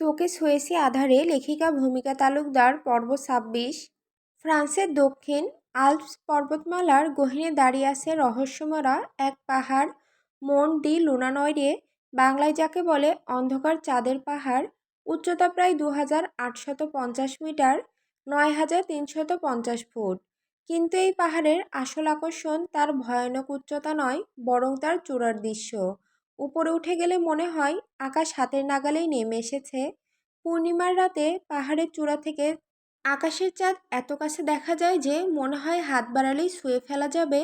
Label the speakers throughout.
Speaker 1: তোকে ছুঁয়েছি আধারে লেখিকা ভূমিকা তালুকদার পর্ব ছাব্বিশ। ফ্রান্সের দক্ষিণ আল্পস পর্বতমালার গহীনে দাঁড়িয়ে আছে রহস্যমরা এক পাহাড়, মন ডি লুনানয়রে। বাংলায় যাকে বলে অন্ধকার চাঁদের পাহাড়, উচ্চতা প্রায় দু হাজার আটশত পঞ্চাশ মিটার, নয় হাজার তিনশত পঞ্চাশ ফুট। কিন্তু এই পাহাড়ের আসল আকর্ষণ তার ভয়ানক উচ্চতা নয়, বরং তার চূড়ার দৃশ্য। উপরে উঠে গেলে মনে হয় আকাশ হাতের নাগালেই নেমে এসেছে। পূর্ণিমার রাতে পাহাড়ের চূড়া থেকে আকাশের চাঁদ এত কাছে দেখা যায় যে মনে হয় হাত বাড়ালেই শুয়ে ফেলা যাবে।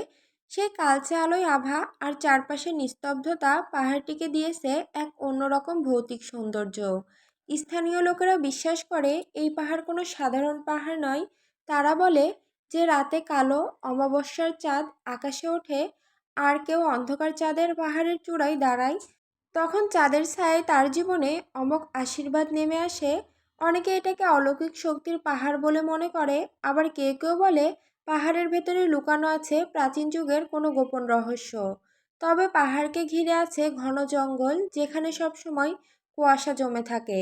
Speaker 1: সেই কালচে আলোয় আভা আর চারপাশের নিস্তব্ধতা পাহাড়টিকে দিয়েছে এক অন্যরকম ভৌতিক সৌন্দর্য। স্থানীয় লোকেরা বিশ্বাস করে এই পাহাড় কোনো সাধারণ পাহাড় নয়। তারা বলে যে রাতে কালো অমাবস্যার চাঁদ আকাশে ওঠে আর কেউ অন্ধকার চাঁদের পাহাড়ের চূড়ায় দাঁড়ায়, তখন চাঁদের ছায়ায় তার জীবনে অমক আশীর্বাদ নেমে আসে। অনেকে এটাকে অলৌকিক শক্তির পাহাড় বলে মনে করে, আবার কেউ কেউ বলে পাহাড়ের ভেতরে লুকানো আছে প্রাচীন যুগের কোনো গোপন রহস্য। তবে পাহাড়কে ঘিরে আছে ঘন জঙ্গল, যেখানে সবসময় কুয়াশা জমে থাকে।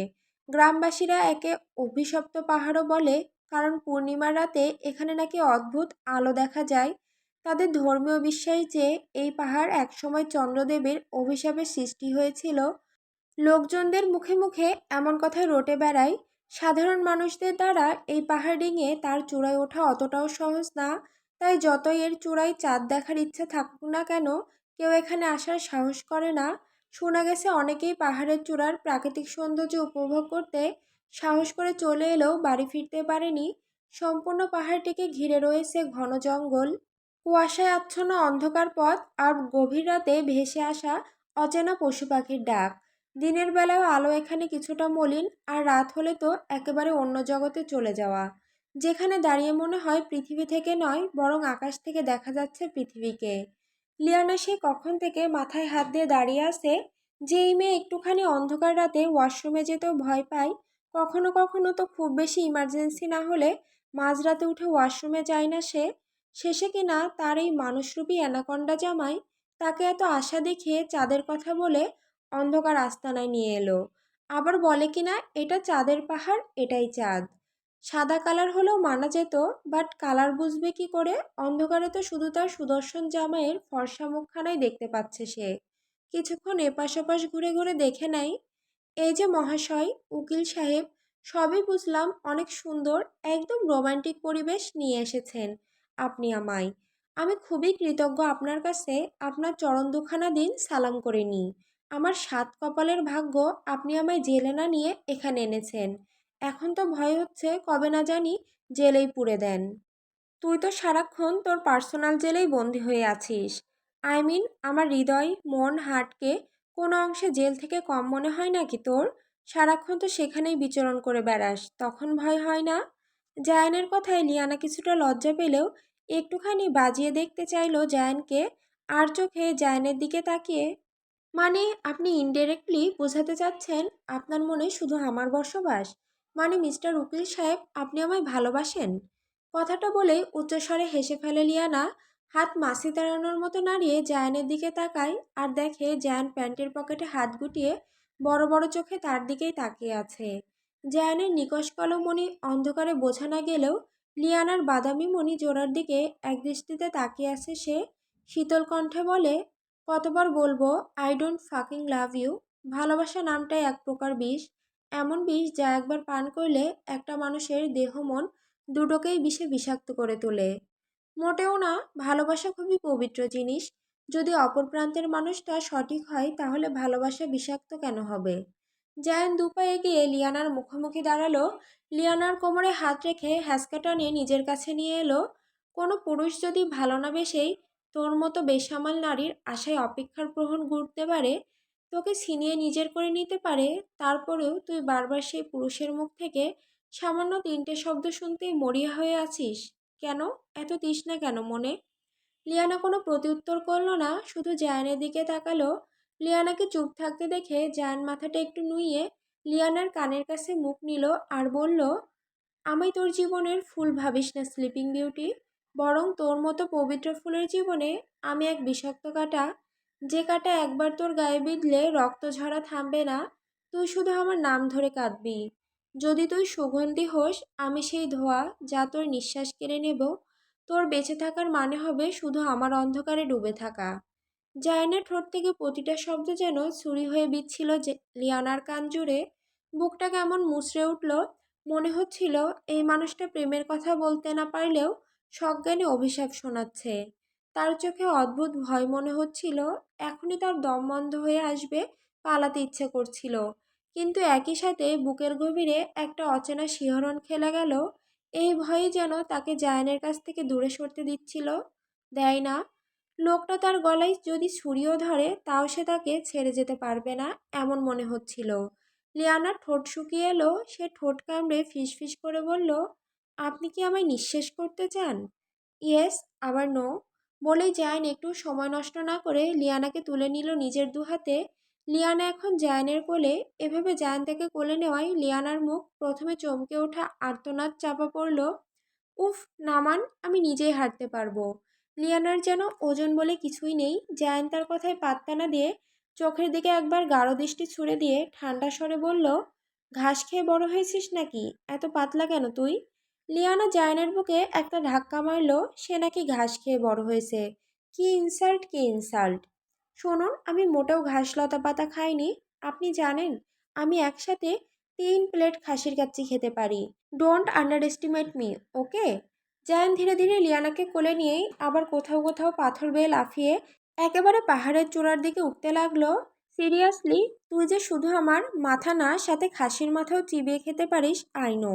Speaker 1: গ্রামবাসীরা একে অভিশপ্ত পাহাড়ও বলে, কারণ পূর্ণিমার রাতে এখানে নাকি অদ্ভুত আলো দেখা যায়। তাদের ধর্মীয় বিশ্বাস যে এই পাহাড় একসময় চন্দ্রদেবের অভিশাপের সৃষ্টি হয়েছিল, লোকজনদের মুখে মুখে এমন কথাই রটে বেড়ায়, সাধারণ মানুষদের দ্বারা এই পাহাড় ডিঙে তার চূড়ায় ওঠা অতটাও সহজ না, তাই যতই এর চূড়ায় চাঁদ দেখার ইচ্ছা থাকুক না কেন, কেউ এখানে আসার সাহস করে না। শোনা গেছে অনেকেই পাহাড়ের চূড়ার প্রাকৃতিক সৌন্দর্য উপভোগ করতে সাহস করে চলে এলেও বাড়ি ফিরতে পারেনি। সম্পূর্ণ পাহাড়টিকে ঘিরে রয়েছে ঘন জঙ্গল। কুয়াশায় আচ্ছন্ন অন্ধকার পথ আর গভীর রাতে ভেসে আসা অচেনা পশু পাখির ডাক। দিনের বেলায় আলো এখানে কিছুটা মলিন আর রাত হলে তো একেবারে অন্য জগতে চলে যাওয়া। যেখানে দাঁড়িয়ে মনে হয় পৃথিবী থেকে নয়, বরং আকাশ থেকে দেখা যাচ্ছে পৃথিবীকে। লিয়ানা সে কখন থেকে মাথায় হাত দিয়ে দাঁড়িয়ে আছে যে এই মেয়ে একটুখানি অন্ধকার রাতে ওয়াশরুমে যেতেও ভয় পায়, কখনো কখনো তো খুব বেশি ইমার্জেন্সি না হলে মাঝরাতে উঠে ওয়াশরুমে যায় না সে। শেষে কিনা তার এই মানুষরূপী অ্যানাকন্ডা জামাই তাকে এত আশা দেখে চাঁদের কথা বলে অন্ধকার আস্তানায় নিয়ে এলো। আবার বলে কিনা এটা চাঁদের পাহাড়, এটাই চাঁদ। সাদা কালার হলেও মানা যেত, বাট কালার বুঝবে কি করে? অন্ধকারে তো শুধু তার সুদর্শন জামাইয়ের ফর্সা মুখখানাই দেখতে পাচ্ছে সে। কিছুক্ষণ এপাশ ওপাশ ঘুরে ঘুরে দেখে নাই। এই যে মহাশয়, উকিল সাহেব, সবই বুঝলাম অনেক সুন্দর, একদম রোমান্টিক পরিবেশ নিয়ে এসেছেন। আপনি আমায়। আমি খুবই কৃতজ্ঞ আপনার কাছে আপনার চরণ দুখানা দিন সালাম করে নিই। আমার সাত কপালের ভাগ্য আপনি আমায় জেলে না নিয়ে এখানে এনেছেন। এখন তো ভয় হচ্ছে কবে না জানি জেলেই পুড়ে দেন। তুই তো সারাক্ষণ তোর পার্সোনাল জেলেই বন্দি হয়ে আছিস। আই মিন আমার হৃদয়, মন, হার্টকে কোনো অংশে জেল থেকে কম মনে হয় নাকি তোর? সারাক্ষণ তো সেখানেই বিচরণ করে বেড়াস, তখন ভয় হয় না? জায়ানের কথায় লিয়ানা কিছুটা লজ্জা পেলেও একটুখানি বাজিয়ে দেখতে চাইলো জায়ানকে, আর চোখে জায়ানের দিকে তাকিয়ে মানে আপনি ইনডাইরেক্টলি বোঝাতে চাচ্ছেন আপনার মনে শুধু আমার বসবাস? মানে মিস্টার উকিল সাহেব, আপনি আমায় ভালোবাসেন? কথাটা বলে উচ্চস্বরে হেসে ফেলে লিয়ানা, হাত মাসি তাড়ানোর মতো নাড়িয়ে জায়ানের দিকে তাকায় আর দেখে জায়ান প্যান্টের পকেটে হাত গুটিয়ে বড় বড় চোখে তার দিকেই তাকিয়ে আছে। জায়ানের নিকশ মণি অন্ধকারে বোঝা না গেলেও লিয়ানার বাদামি মণি জোড়ার দিকে একদৃষ্টিতে তাকিয়ে আছে সে, শীতল কণ্ঠে বলে, কতবার বলব I don't fucking love you ভালোবাসা নামটাই এক প্রকার বিষ। এমন বিষ যা একবার পান করলে একটা মানুষের দেহ মন দুটোকেই বিষে বিষাক্ত করে তোলে। মোটেও না, ভালোবাসা খুবই পবিত্র জিনিস। যদি অপর প্রান্তের মানুষটা সঠিক হয়, তাহলে ভালোবাসা বিষাক্ত কেন হবে? জায়ান দুপা এগিয়ে লিয়ানার মুখোমুখি দাঁড়াল। লিয়ানার কোমরে হাত রেখে হ্যাসকা টানে নিজের কাছে নিয়ে এলো। কোনো পুরুষ যদি ভালো না বেশেই তোর মতো বেসামাল নারীর আশায় অপেক্ষার প্রহণ ঘুরতে পারে, তোকে ছিনিয়ে নিজের করে নিতে পারে, তারপরেও তুই বারবার সেই পুরুষের মুখ থেকে সামান্য তিনটে শব্দ শুনতেই মরিয়া হয়ে আছিস। কেন? এত তৃষ্ণা কেন মনে? লিয়ানা কোনো প্রত্যুত্তর করল না, শুধু জায়ানের দিকে তাকালো। লিয়ানাকে চুপ থাকতে দেখে জায়ান মাথাটা একটু নুইয়ে লিয়ানার কানের কাছে মুখ নিল আর বলল আমি তোর জীবনের ফুল ভাবিস না স্লিপিং বিউটি বরং তোর মতো পবিত্র ফুলের জীবনে আমি এক বিষাক্ত কাটা। যে কাটা একবার তোর গায়ে বিঁধলে রক্ত ঝরা থামবে না। তুই শুধু আমার নাম ধরে কাঁদবি। যদি তুই সুগন্ধি হোস, আমি সেই ধোয়া যা তোর নিঃশ্বাস কেড়ে নেব। তোর বেঁচে থাকার মানে হবে শুধু আমার অন্ধকারে ডুবে থাকা। জায়নের ঠোঁট থেকে প্রতিটা শব্দ যেন ছুরি হয়ে বিচ্ছিল লিয়ানার কান জুড়ে। বুকটা কেমন মুচড়ে উঠল, মনে হচ্ছিল এই মানুষটা প্রেমের কথা বলতে না পারলেও সজ্ঞানে অভিশাপ শোনাচ্ছে। তার চোখে অদ্ভুত ভয় মনে হচ্ছিল, এখনই তার দম বন্ধ হয়ে আসবে পালাতে ইচ্ছে করছিল। কিন্তু একই সাথে বুকের গভীরে একটা অচেনা শিহরণ খেলে গেল, এই ভয়ে যেন তাকে জায়নের কাছ থেকে দূরে সরতে দিচ্ছিল। দেয় না লোকটা তার গলায় যদি ছুরিও ধরে, তাও সে তাকে ছেড়ে যেতে পারবে না, এমন মনে হচ্ছিল। লিয়ানার ঠোঁট শুকিয়ে এলো, সে ঠোঁট কামড়ে ফিসফিস করে বলল, আপনি কি আমায় নিঃশেষ করতে চান? ইয়েস, আবার নো। বলেই জায়ন একটু সময় নষ্ট না করে লিয়ানাকে তুলে নিল নিজের দুহাতে লিয়ানা এখন জায়নের কোলে। এভাবে জায়ন তাকে কোলে নেওয়ায় লিয়ানার মুখ প্রথমে চমকে ওঠা আর্তনাদ চাপা পড়ল। উফ, নামান, আমি নিজেই হাঁটতে পারব। লিয়ানার যেন ওজন বলে কিছুই নেই জায়ন তার কথায় পাত্তা না দিয়ে চোখের দিকে একবার গাঢ় দৃষ্টি ছুড়ে দিয়ে ঠান্ডা স্বরে বলল, ঘাস খেয়ে বড় হয়েছিস নাকি? এত পাতলা কেন তুই? লিয়ানা জায়নের বুকে একটা ধাক্কা মারল, সে নাকি ঘাস খেয়ে বড় হয়েছে। কি ইনসাল্ট কি ইনসাল্ট। শুনুন, আমি মোটেও ঘাস লতা পাতা খাইনি, আপনি জানেন, আমি একসাথে তিন প্লেট খাসির কাচ্চি খেতে পারি। Don't underestimate me, okay? Zayan ধীরে ধীরে লিয়ানাকে কোলে নিয়েই আবার কোথাও কোথাও পাথর বেয়ে লাফিয়ে একেবারে পাহাড়ের চূড়ার দিকে উঠতে লাগল। সিরিয়াসলি, তুই যে শুধু আমার মাথা না, সাথে খাসির মাথাও চিবিয়ে খেতে পারিস, আই নো।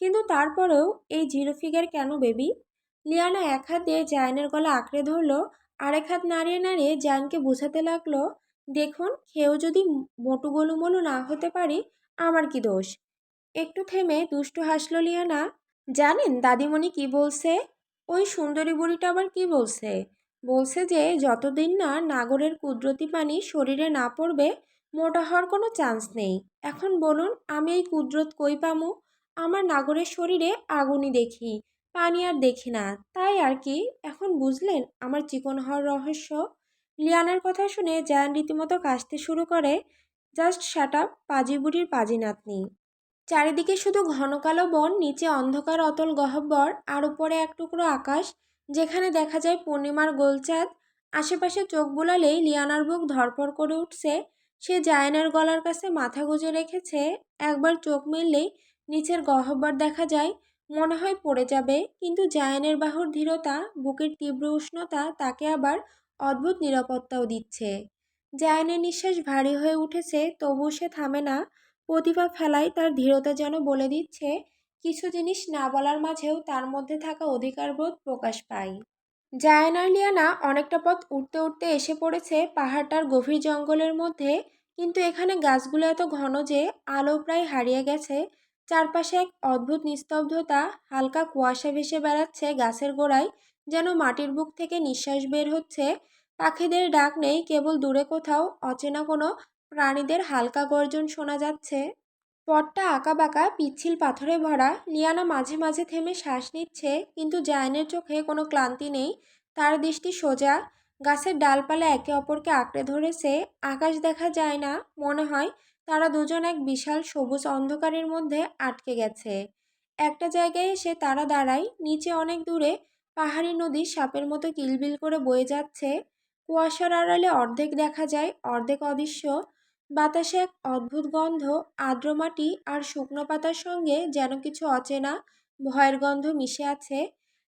Speaker 1: কিন্তু তারপরেও এই জিরো ফিগার কেন বেবি? লিয়ানা এক হাত দিয়ে জায়ানের গলা আঁকড়ে ধরলো, আরেক হাত নাড়িয়ে নাড়িয়ে জায়ানকে বোঝাতে লাগল, দেখুন, খেয়েও যদি মোটু গোলুমোলু না হতে পারি, আমার কি দোষ? একটু থেমে দুষ্টু হাসলো লিয়ানা জানেন দাদিমণি কি বলছে? ওই সুন্দরী বুড়িটা আবার কি বলছে? বলছে যে, যতদিন না নাগরের কুদরতি পানি শরীরে না পড়বে, মোটা হওয়ার কোনো চান্স নেই। এখন বলুন, আমি এই কুদরত কই পামু? আমার নাগরের শরীরে আগুনই দেখি, পানি আর দেখি না। তাই আর কি? এখন বুঝলেন আমার চিকন হওয়ার রহস্য? লিয়ানার কথা শুনে জায়ান রীতিমতো কাশতে শুরু করে। জাস্ট শাট আপ পাজি বুড়ির পাজি নাতনি। চারিদিকে শুধু ঘন কালো বন, নিচে অন্ধকার অতল গহ্বর, আর উপরে এক টুকরো আকাশ, যেখানে দেখা যায় পূর্ণিমার গোলচাঁদ। আশেপাশে চোখ বুলালেই লিয়ানার বুক ধরপড় করে উঠছে। সে জায়নের গলার কাছে মাথা গুজে রেখেছে। একবার চোখ মেললেই নিচের গহ্বর দেখা যায়, মনে হয় পড়ে যাবে। কিন্তু জায়নের বাহুর ধীরতা, বুকের তীব্র উষ্ণতা, তাকে আবার অদ্ভুত নিরাপত্তাও দিচ্ছে। জায়নের নিঃশ্বাস ভারী হয়ে উঠেছে তবু সে থামে না। প্রতিভা ফেলাই তার ধীরতা যেন বলে দিচ্ছে, কিছু জিনিস না বলার মাঝেও তার মধ্যে থাকা অধিকারবোধ প্রকাশ পায়। জায়ান আর লিয়ানা অনেকটা পথ উঠতে উঠতে এসে পড়েছে পাহাড়টার গভীর জঙ্গলের মধ্যে, কিন্তু এখানে গাছগুলো এত ঘন যে আলো প্রায় হারিয়ে গেছে। চারপাশে এক অদ্ভুত নিস্তব্ধতা, হালকা কুয়াশা ভেসে বেড়াচ্ছে গাছের গোড়ায়, যেন মাটির বুক থেকে নিঃশ্বাস বের হচ্ছে। পাখিদের ডাক নেই কেবল দূরে কোথাও, অচেনা কোনো প্রাণীদের হালকা গর্জন শোনা যাচ্ছে। পথটা আঁকাবাঁকা, পিচ্ছিল পাথরে ভরা। লিয়ানা মাঝে মাঝে থেমে শ্বাস নিচ্ছে, কিন্তু জায়নের চোখে কোনো ক্লান্তি নেই। তার দৃষ্টি সোজা। গাছের ডালপালা একে অপরকে আঁকড়ে ধরেছে। আকাশ দেখা যায় না, মনে হয় তারা দুজন এক বিশাল সবুজ অন্ধকারের মধ্যে আটকে গেছে। একটা জায়গায় এসে তারা দাঁড়ায়। নিচে অনেক দূরে পাহাড়ি নদী সাপের মতো কিলবিল করে বয়ে যাচ্ছে। কুয়াশার আড়ালে অর্ধেক দেখা যায়, অর্ধেক অদৃশ্য। বাতাসে এক অদ্ভুত গন্ধ, আর্দ্র মাটি আর শুকনো পাতার সঙ্গে যেন কিছু অচেনা, ভয়ের গন্ধ মিশে আছে।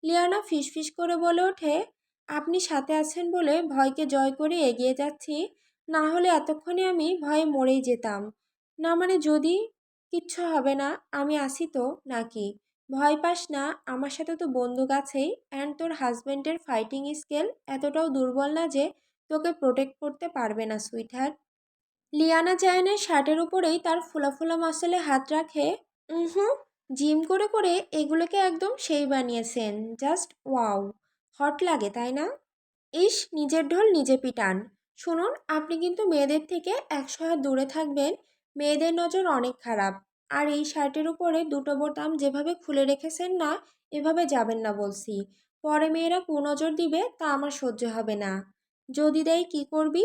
Speaker 1: লিয়ানা ফিসফিস করে বলে ওঠে, আপনি সাথে আছেন বলে ভয়কে জয় করে এগিয়ে যাচ্ছি। না হলে এতক্ষণে আমি ভয়ে মরেই যেতাম। না মানে যদি? কিচ্ছু হবে না, আমি আসি তো নাকি? ভয় পাস না, আমার সাথে তো বন্দুক আছেই। অ্যান্ড তোর হাজব্যান্ডের ফাইটিং স্কেল এতটাও দুর্বল না যে তোকে প্রোটেক্ট করতে পারবে না সুইটহার্ট লিয়ানা জায়ানের শার্টের উপরেই তার ফোলা ফোলা মাসলে হাত রাখে হুম জিম করে করে এগুলোকে একদম সেই বানিয়েছেন, জাস্ট ওয়াও, হট লাগে, তাই না? ইস নিজের ঢোল নিজে পিটান। শুনুন, আপনি কিন্তু মেয়েদের থেকে একশো হাত দূরে থাকবেন, মেয়েদের নজর অনেক খারাপ। আর এই শার্টের উপরে দুটো বোতাম যেভাবে খুলে রেখেছেন না, এভাবে যাবেন না বলছি। পরে মেয়েরা কুনজর দিবে তা আমার সহ্য হবে না। যদি দেয় কি করবি?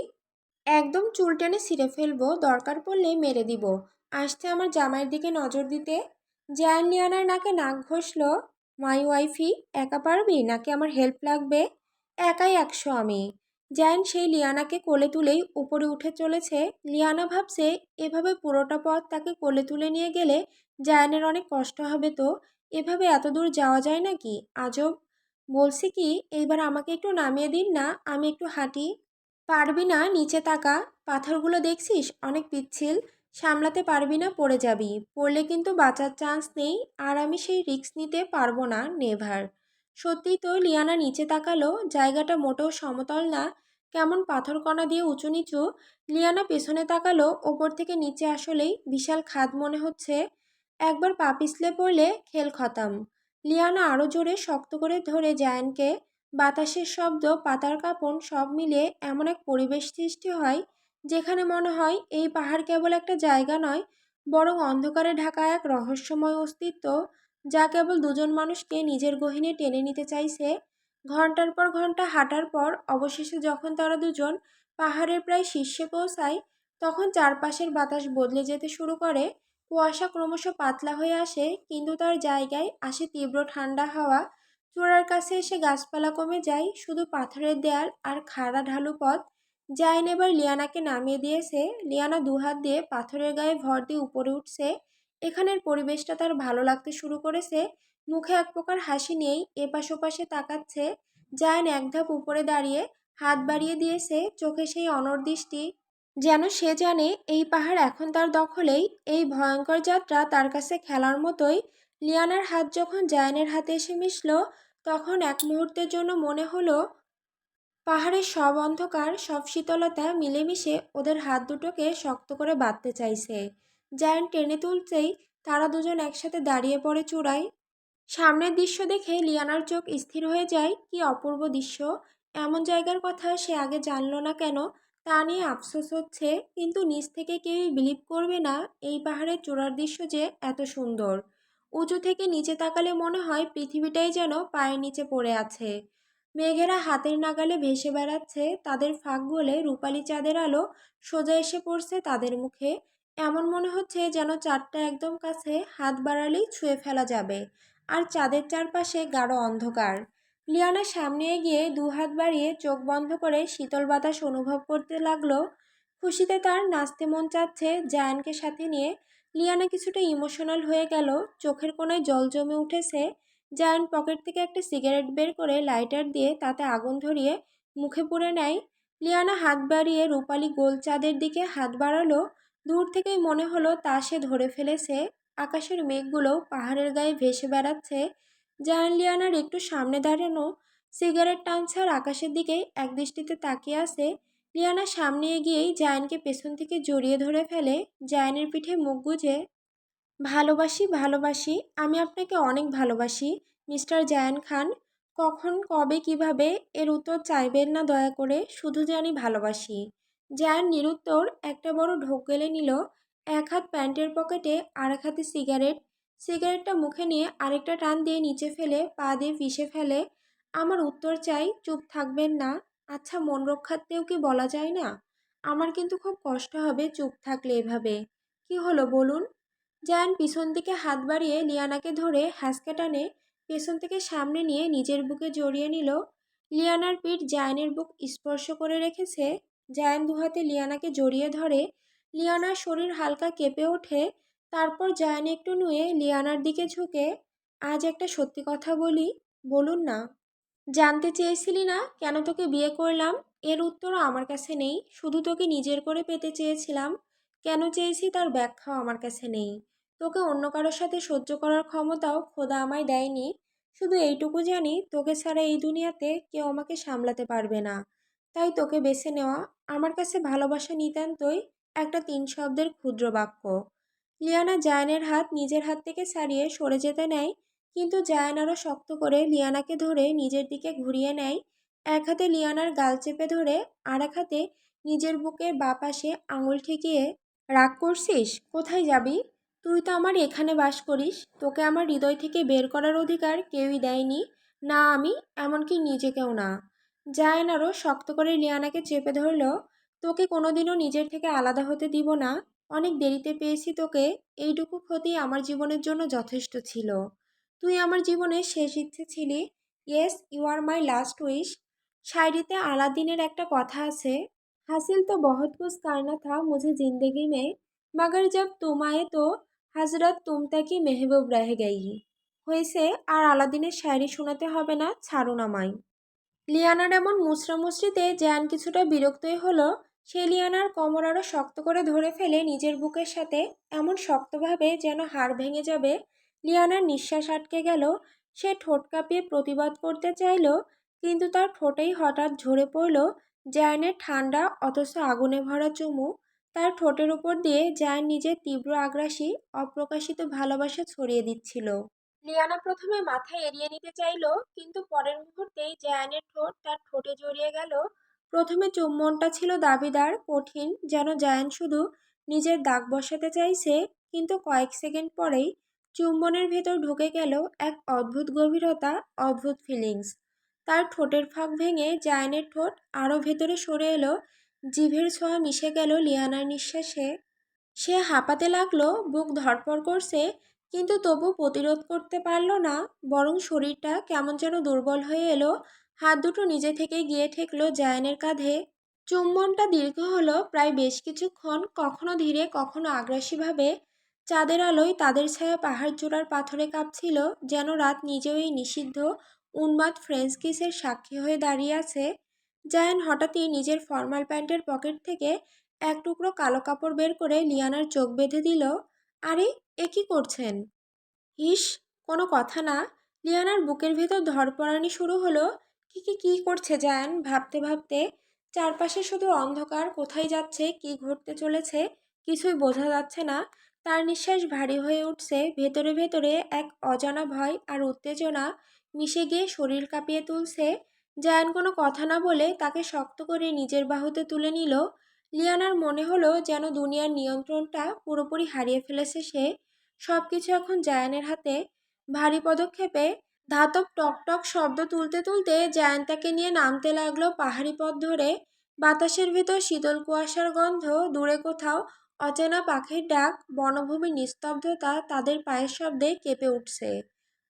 Speaker 1: একদম চুল টেনে ছিঁড়ে ফেলব, দরকার পড়লে মেরে দিব। আসতে আমার জামাইয়ের দিকে নজর দিতে। জায়ান লিয়ানার নাকে নাক ঘষল। মাই ওয়াইফি, একা পারবি? নাকি আমার হেল্প লাগবে? একাই একশো আমি। জ্যান সেই লিয়ানাকে কোলে তুলেই উপরে উঠে চলেছে। লিয়ানা ভাবছে, এভাবে পুরোটা পথ তাকে কোলে তুলে নিয়ে গেলে জায়ানের অনেক কষ্ট হবে তো? এভাবে এত দূর যাওয়া যায় নাকি? আজব। বলছি কি, এইবার আমাকে একটু নামিয়ে দিন না? আমি একটু হাঁটি। পারবি না নিচে তাকা। পাথরগুলো দেখছিস? অনেক পিচ্ছিল। সামলাতে পারবি না পড়ে যাবি। পড়লে কিন্তু বাঁচার চান্স নেই। আর আমি সেই রিস্ক নিতে পারব না, নেভার। সত্যিই তো লিয়ানা নিচে তাকালো। জায়গাটা মোটেও সমতল না। কেমন পাথরকণা দিয়ে উঁচু নিচু। লিয়ানা পেছনে তাকালো। ওপর থেকে নিচে আসলেই বিশাল খাদ মনে হচ্ছে। একবার পা পিছলে পড়লে খেল খতাম। লিয়ানা আরও জোরে শক্ত করে ধরে জায়ানকে বাতাসের শব্দ, পাতার কাঁপন সব মিলিয়ে এমন এক পরিবেশ সৃষ্টি হয় যেখানে মনে হয় এই পাহাড় কেবল একটা জায়গা নয়, বরং অন্ধকারে ঢাকা এক রহস্যময় অস্তিত্ব যা কেবল দুজন মানুষকে নিজের গহিনে টেনে নিতে চাইছে। ঘণ্টার পর ঘণ্টা হাঁটার পর, অবশেষে যখন তারা দুজন পাহাড়ের প্রায় শীর্ষে পৌঁছায়, তখন চারপাশের বাতাস বদলে যেতে শুরু করে। কুয়াশা ক্রমশ পাতলা হয়ে আসে, কিন্তু তার জায়গায় আসে তীব্র ঠান্ডা হাওয়া চূড়ার কাছে এসে গাছপালা কমে যায়, শুধু পাথরের দেয়াল আর খাড়া ঢালু পথ। জাইন এবার লিয়ানাকে নামিয়ে দিয়েছে। লিয়ানা দুহাত দিয়ে পাথরের গায়ে ভর দিয়ে উপরে উঠছে। এখানের পরিবেশটা তার ভালো লাগতে শুরু করেছে। মুখে এক প্রকার হাসি নিয়েই এপাশ ওপাশে তাকাচ্ছে। জায়ন এক ধাপ উপরে দাঁড়িয়ে হাত বাড়িয়ে দিয়েছে। চোখে সেই অনর্দৃষ্টি যেন সে জানে এই পাহাড় এখন তার দখলেই। এই ভয়ঙ্কর যাত্রা তার কাছে খেলার মতোই। লিয়ানার হাত যখন জায়নের হাতে এসে মিশল তখন এক মুহূর্তের জন্য মনে হলো, পাহাড়ের সব অন্ধকার, সব শীতলতা মিলেমিশে ওদের হাত দুটোকে শক্ত করে বাঁধতে চাইছে। জায়ান টেনে তুলতেই তারা দুজন একসাথে দাঁড়িয়ে পড়ে চূড়ায়। সামনের দৃশ্য দেখে লিয়ানার চোখ স্থির হয়ে যায়, কি অপূর্ব দৃশ্য। এমন জায়গার কথা সে আগে জানল না কেন, তা নিয়ে আফসোস হচ্ছে, কিন্তু নিচ থেকে কেউই বিলিভ করবে না এই পাহাড়ের চূড়ার দৃশ্য যে এত সুন্দর। উঁচু থেকে নিচে তাকালে মনে হয় পৃথিবীটাই যেন পায়ের নিচে পড়ে আছে। মেঘেরা হাতের নাগালে ভেসে বেড়াচ্ছে, তাদের ফাঁক গলে রূপালি চাঁদের আলো সোজা এসে পড়ছে তাদের মুখে। এমন মনে হচ্ছে যেন চাঁদটা একদম কাছে হাত বাড়ালেই ছুঁয়ে ফেলা যাবে। আর চাঁদের চারপাশে গাঢ় অন্ধকার। লিয়ানা সামনে এগিয়ে দু হাত বাড়িয়ে চোখ বন্ধ করে শীতল বাতাস অনুভব করতে লাগল। খুশিতে তার নাচতে মন চাচ্ছে জায়ানকে সাথে নিয়ে। লিয়ানা কিছুটা ইমোশনাল হয়ে গেল। চোখের কোনায় জল জমে উঠেছে। জায়ান পকেট থেকে একটা সিগারেট বের করে লাইটার দিয়ে তাতে আগুন ধরিয়ে মুখে পুড়ে নেয়। লিয়ানা হাত বাড়িয়ে রূপালি গোল চাঁদের দিকে হাত বাড়ালো। দূর থেকেই মনে হলো তা সে ধরে ফেলেছে। আকাশের মেঘগুলো পাহাড়ের গায়ে ভেসে বেড়াচ্ছে। জায়ান লিয়ানার একটু সামনে দাঁড়ানো। সিগারেট টানছে আর আকাশের দিকে একদৃষ্টিতে তাকিয়ে আছে। লিয়ানা সামনে এগিয়েই জায়ানকে পেছন থেকে জড়িয়ে ধরে ফেলে। জায়ানের পিঠে মুখ গুজে, ভালোবাসি ভালোবাসি, আমি আপনাকে অনেক ভালোবাসি, মিস্টার জায়ান খান। কখন, কবে, কীভাবে এর উত্তর চাইবেন না দয়া করে? শুধু জানি ভালোবাসি। জায়ান নিরুত্তর একটা বড় ঢোক গেলে নিল, এক হাত প্যান্টের পকেটে আর এক হাতে সিগারেট। সিগারেটটা মুখে নিয়ে আরেকটা টান দিয়ে নিচে ফেলে, পা দিয়ে পিষে ফেলে, আমার উত্তর চাই, চুপ থাকবেন না। আচ্ছা মন রক্ষার্থেও কি বলা যায় না? আমার কিন্তু খুব কষ্ট হবে চুপ থাকলে এভাবে। কি হলো বলুন? জায়ান পিছন দিকে হাত বাড়িয়ে লিয়ানাকে ধরে হ্যাসকে টানে, পেছন থেকে সামনে নিয়ে নিজের বুকে জড়িয়ে নিল। লিয়ানার পিঠ জায়ানের বুক স্পর্শ করে রেখেছে। জায়ান দুহাতে লিয়ানাকে জড়িয়ে ধরে। লিয়ানার শরীর হালকা কেঁপে ওঠে। তারপর জায়ান একটু নুয়ে লিয়ানার দিকে ঝুঁকে। আজ একটা সত্যি কথা বলি, বলুন না। জানতে চেয়েছিলি না কেন তোকে বিয়ে করলাম? এর উত্তরও আমার কাছে নেই। শুধু তোকে নিজের করে পেতে চেয়েছিলাম। কেন চেয়েছি তার ব্যাখ্যাও আমার কাছে নেই। তোকে অন্য কারোর সাথে সহ্য করার ক্ষমতাও খোদা আমায় দেয়নি। শুধু এইটুকু জানি, তোকে ছাড়া এই দুনিয়াতে কেউ আমাকে সামলাতে পারবে না। তাই তোকে বেছে নেওয়া আমার কাছে ভালোবাসা নিতান্তই একটা তিন শব্দের ক্ষুদ্র বাক্য। লিয়ানা জায়নের হাত নিজের হাত থেকে ছাড়িয়ে সরে যেতে নেয় কিন্তু জায়ান আরও শক্ত করে লিয়ানাকে ধরে নিজের দিকে ঘুরিয়ে নেয়। এক হাতে লিয়ানার গাল চেপে ধরে আর এক হাতে নিজের বুকের বা পাশে আঙুল ঠেকিয়ে, রাগ করছিস? কোথায় যাবি? তুই তো আমার এখানে বাস করিস। তোকে আমার হৃদয় থেকে বের করার অধিকার কেউই দেয়নি। না আমি, এমনকি নিজেকেও না। জায়ান আরও শক্ত করে লিয়ানাকে চেপে ধরল, তোকে কোনোদিনও নিজের থেকে আলাদা হতে দিব না। অনেক দেরিতে পেয়েছি তোকে। এইটুকু ক্ষতি আমার জীবনের জন্য যথেষ্ট ছিল। তুই আমার জীবনের শেষ ইচ্ছে ছিলি? Yes, you are my last wish. শায়রিতে আলাদিনের একটা কথা আছে। হাসিল তো বহুত কুছ কারনা থা, মুঝে জিন্দগি মে। মগর জব তুম আয়ে তো হজরত তুম তাকি মেহবুব রহে গেই হয়েছে আর আলাদিনের শায়রি শোনাতে হবে না ছাড়ুন আমায় লিয়ানার এমন মুচড়ামুচড়িতে জ্যান কিছুটা বিরক্তই হলো, সে লিয়ানার কোমর আরও শক্ত করে ধরে ফেলে নিজের বুকের সাথে, এমন শক্তভাবে যেন হাড় ভেঙে যাবে লিয়ানার নিঃশ্বাস আটকে গেল। সে ঠোঁট কাঁপিয়ে প্রতিবাদ করতে চাইল, কিন্তু তার ঠোঁটেই হঠাৎ ঝরে পড়ল জায়ানের ঠান্ডা, অথচ আগুনে ভরা চুমু। তার ঠোঁটের উপর দিয়ে জায়ান নিজের তীব্র আগ্রাসী, অপ্রকাশিত ভালোবাসা ছড়িয়ে দিচ্ছিল। লিয়ানা প্রথমে মাথা এড়িয়ে নিতে চাইল, কিন্তু পরের মুহূর্তেই জায়ানের ঠোঁট তার ঠোঁটে জড়িয়ে গেল। প্রথমে চুম্বনটা ছিল দাবিদার, কঠিন, যেন জায়ান শুধু নিজের দাগ বসাতে চাইছে, কিন্তু কয়েক সেকেন্ড পরেই চুম্বনের ভেতর ঢুকে গেল এক অদ্ভুত গভীরতা, অদ্ভুত ফিলিংস তার ঠোঁটের ফাঁক ভেঙে জায়ানের ঠোঁট আরও ভেতরে সরে এলো, জিভের ছোঁয়া মিশে গেল লিয়ানার নিঃশ্বাসে। সে হাঁপাতে লাগল, বুক ধরপড় করছে, কিন্তু তবু প্রতিরোধ করতে পারল না, বরং শরীরটা কেমন যেন দুর্বল হয়ে এলো। হাত দুটো নিজে থেকে গিয়ে ঠেকলো জায়ানের কাঁধে। চুম্বনটা দীর্ঘ হলো, প্রায় বেশ কিছুক্ষণ কখনো ধীরে, কখনো আগ্রাসীভাবে। চাঁদের আলোয় তাদের ছায়া পাহাড় চূড়ার পাথরে কাঁপছিল, যেন রাত নিজেও এই নিষিদ্ধ, উন্মাদ ফ্রেঞ্চ কিসের সাক্ষী হয়ে দাঁড়িয়ে আছে। জায়ান হঠাৎই নিজের ফর্মাল প্যান্টের পকেট থেকে এক টুকরো কালো কাপড় বের করে লিয়ানার চোখ বেঁধে দিল। আরে, এ কী করছেন? ইস, কোনো কথা না। লিয়ানার বুকের ভেতর ধরপড়ানি শুরু হলো। কি কি, কী করছে জায়ান? ভাবতে ভাবতে চারপাশে শুধু অন্ধকার, কোথায় যাচ্ছে, কি ঘটতে চলেছে কিছুই বোঝা যাচ্ছে না। তার নিঃশ্বাস ভারী হয়ে উঠছে, ভেতরে ভেতরে এক অজানা ভয় আর উত্তেজনা মিশে গিয়ে শরীর কাঁপিয়ে তুলছে। জায়ান কোনো কথা না বলে তাকে শক্ত করে নিজের বাহুতে তুলে নিল। লিয়ানার মনে হলো যেন দুনিয়ার নিয়ন্ত্রণটা পুরোপুরি হারিয়ে ফেলেছে সে। সব কিছু এখন জায়ানের হাতে। ভারী পদক্ষেপে ধাতব টকটক শব্দ তুলতে তুলতে জায়ান তাকে নিয়ে নামতে লাগল পাহাড়ি পথ ধরে। বাতাসের ভিতর শীতল কুয়াশার গন্ধ দূরে কোথাও অচেনা পাখির ডাক বনভূমির নিস্তব্ধতা তাদের পায়ের শব্দে কেঁপে উঠছে।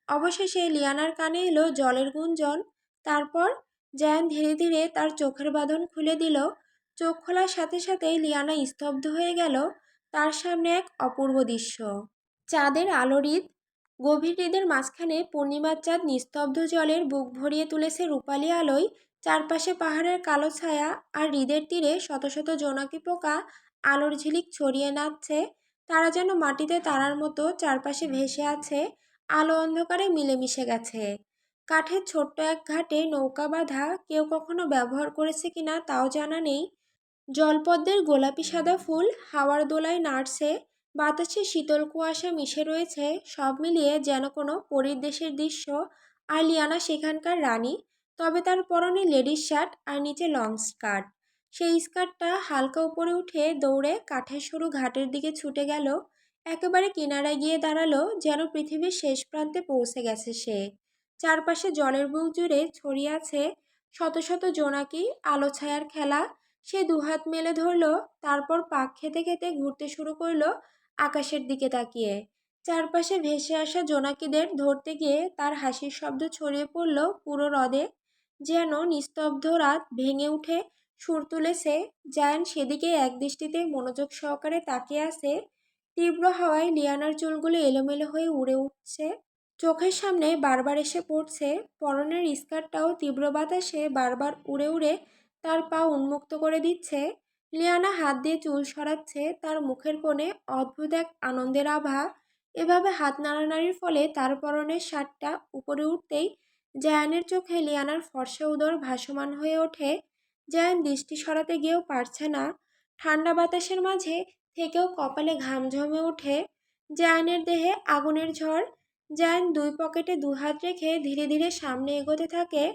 Speaker 1: অবশেষে লিয়ানার কানে এলো জলের গুঞ্জন। তারপর জ্যান ধীরে ধীরে তার চোখের বাঁধন খুলে দিল। চোখ খোলার সাথে সাথেই লিয়ানা স্তব্ধ হয়ে গেল তার সামনে এক অপূর্ব দৃশ্য। চাঁদের আলোরিত গভীর হৃদের মাঝখানে পূর্ণিমার চাঁদ নিস্তব্ধ জলের বুক ভরিয়ে তুলেছে রূপালি আলোয়। চারপাশে পাহাড়ের কালো ছায়া আর হৃদের তীরে শত শত জোনাকি পোকা আলোর ঝিলিক ছড়িয়ে নাচছে তারা যেন মাটিতে তারার মতো চারপাশে ভেসে আছে, আলো অন্ধকারে মিলেমিশে গেছে। কাঠের ছোট্ট এক ঘাটে নৌকা বাঁধা কেউ কখনো ব্যবহার করেছে কিনা তাও জানা নেই। জলপদ্মের গোলাপি সাদা ফুল হাওয়ার দোলায় নাড়ছে, বাতাসে শীতল কুয়াশা মিশে রয়েছে, সব মিলিয়ে যেন কোনো পরীর দেশের দৃশ্য, আর লিয়ানা সেখানকার রানী, তবে তার পরনে লেডিস শার্ট আর নিচে লং স্কার্ট। সেই স্কার্টটা হালকা উপরে উঠে দৌড়ে কাঠের সরু ঘাটের দিকে ছুটে গেল। একেবারে কিনারায় গিয়ে দাঁড়াল যেন পৃথিবীর শেষ প্রান্তে পৌঁছে গেছে সে। চারপাশে জলের বুক জুড়ে ছড়িয়ে আছে শত শত জোনাকি, আলো ছায়ার খেলা। সে দুহাত মেলে ধরল, তারপর পাক খেতে খেতে ঘুরতে শুরু করল আকাশের দিকে তাকিয়ে। চারপাশে ভেসে আসা জোনাকিদের ধরতে গিয়ে তার হাসির শব্দ ছড়িয়ে পড়ল পুরো হ্রদে। যেন নিস্তব্ধ রাত ভেঙে উঠে সুর তুলেছে। জায়ান সেদিকে একদৃষ্টিতে মনোযোগ সহকারে তাকিয়ে আছে। তীব্র হাওয়ায় লিয়ানার চুলগুলো এলোমেলো হয়ে উড়ে উঠছে। চোখের সামনে বারবার এসে পড়ছে। পরনের স্কার্টটাও তীব্র বাতাসে বারবার উড়ে উড়ে তার পা উন্মুক্ত করে দিচ্ছে। লিয়ানা হাত দিয়ে চুল সরাচ্ছে। তার মুখের কোণে অদ্ভুত এক আনন্দের আভা। এভাবে হাত নাড়ানাড়ির ফলে তার পরনের শার্টটা উপরে উঠতেই জায়ানের চোখে লিয়ানার ফর্সা উদর ভাসমান হয়ে ওঠে। জায়ান দৃষ্টি সরাতে গিয়েও পারছে না। ঠান্ডা বাতাসের মাঝে থেকেও কপালে ঘাম জমে ওঠে। জায়ানের দেহে আগুনের ঝড়। জায়ান দুই পকেটে দু হাত রেখে ধীরে ধীরে সামনে এগোতে থাকে।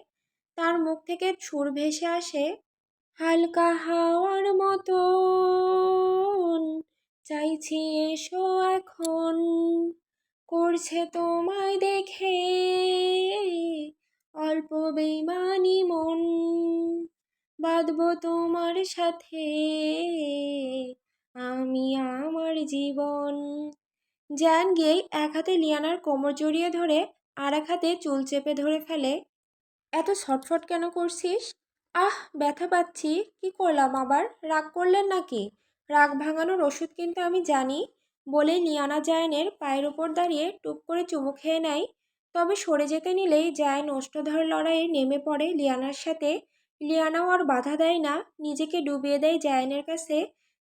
Speaker 1: তার মুখ থেকে সুর ভেসে আসে, হালকা হাওয়ার মতন, চাইছি এসো এখন। করছে তোমায় দেখে অল্প বেমানি মন। বাঁধবো তোমার সাথে। আমি আমার জীবন। জ্যান গিয়েই এক হাতে লিয়ানার কোমর জড়িয়ে ধরে, আর এক হাতে চুল চেপে ধরে ফেলে। এত ছটফট কেন করছিস? আহ, ব্যথা পাচ্ছি, কি করলাম আবার? রাগ করলেন নাকি? রাগ ভাঙানোর ওষুধ কিন্তু আমি জানি। বলেই লিয়ানা জায়নের পায়ের ওপর দাঁড়িয়ে টুপ করে চুমু খেয়ে নেয়। তবে সরে যেতে নিলেই জায়ন ওষ্ঠধর লড়াইয়ে নেমে পড়ে লিয়ানার সাথে। লিয়ানাও আর বাধা দেয় না, নিজেকে ডুবিয়ে দেয় জায়নের কাছে।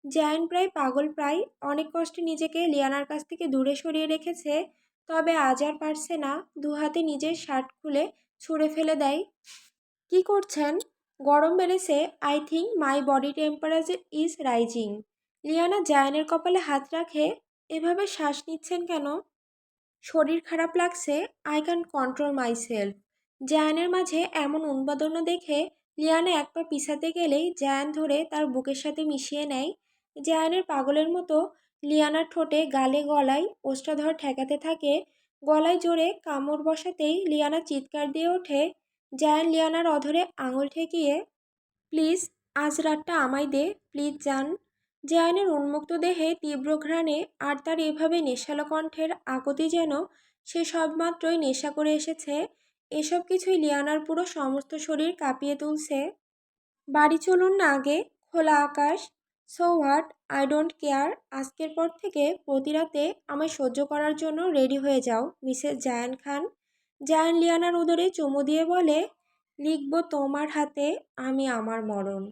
Speaker 1: জায়ন প্রায় পাগল প্রায়, অনেক কষ্টে নিজেকে লিয়ানার কাছ থেকে দূরে সরিয়ে রেখেছে, তবে আজ আর পারছে না, দু হাতে নিজের শার্ট খুলে ছুঁড়ে ফেলে দেয়। কি করছেন? গরম বেড়েছে I think my body temperature is rising Liana জায়নের কপালে হাত রাখে, এভাবে শ্বাস নিচ্ছেন কেন? শরীর খারাপ লাগছে I can control myself জায়ানের মাঝে এমন উন্মাদনা দেখে লিয়ানা এক পা পিছাতে গেলেই জায়ান ধরে তার বুকের সাথে মিশিয়ে নেয়। জায়ানের পাগলের মতো লিয়ানার ঠোঁটে গালে গলায় ওষ্ঠাধর ঠেকাতে থাকে। গলায় জোরে কামড় বসাতেই লিয়ানা চিৎকার দিয়ে ওঠে। জায়ান লিয়ানার অধরে আঙুল ঠেকিয়ে, প্লিজ, আজ রাতটা আমায় দে, প্লিজ যান জায়ানের উন্মুক্ত দেহে তীব্র ঘ্রাণে আর তার এভাবে নেশালো কণ্ঠের আকতি যেন সে সবমাত্রই নেশা করে এসেছে। এসব কিছুই লিয়ানার পুরো সমস্ত শরীর কাঁপিয়ে তুলছে। বাড়ি চলুন না আগে, খোলা আকাশ। So what I don't care আজকের পর থেকে প্রতি রাতে আমায় সহ্য করার জন্য রেডি হয়ে যাও, মিসেস জায়ান খান। জায়ান লিয়ানার উদরে চুমু দিয়ে বলে, লিখব তোমার হাতে, আমি আমার মরণ।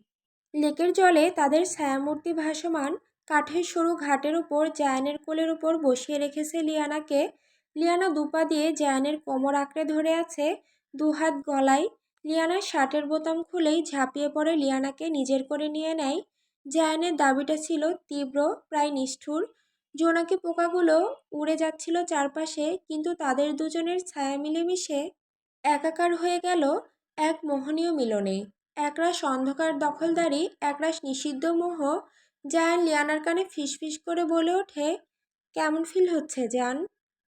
Speaker 1: লেকের জলে তাদের ছায়ামূর্তি ভাসমান কাঠের সরু ঘাটের উপর জায়ানের কোলের উপর বসিয়ে রেখেছে লিয়ানাকে লিয়ানা দুপা দিয়ে জায়ানের কোমর আঁকড়ে ধরে আছে দুহাত গলায়। লিয়ানার শার্টের বোতাম খুলেই ঝাঁপিয়ে পড়ে লিয়ানাকে নিজের করে নিয়ে নেয়। জায়ানের দাবিটা ছিল তীব্র, প্রায় নিষ্ঠুর। জোনাকি পোকাগুলো উড়ে যাচ্ছিল চারপাশে, কিন্তু তাদের দুজনের ছায়া মিলেমিশে একাকার হয়ে গেল এক মোহনীয় মিলনে। একরাশ অন্ধকার দখলদারি, একরাশ নিষিদ্ধ মোহ। জায়ান লিয়ানার কানে ফিসফিস করে বলে ওঠে, কেমন ফিল হচ্ছে, জান?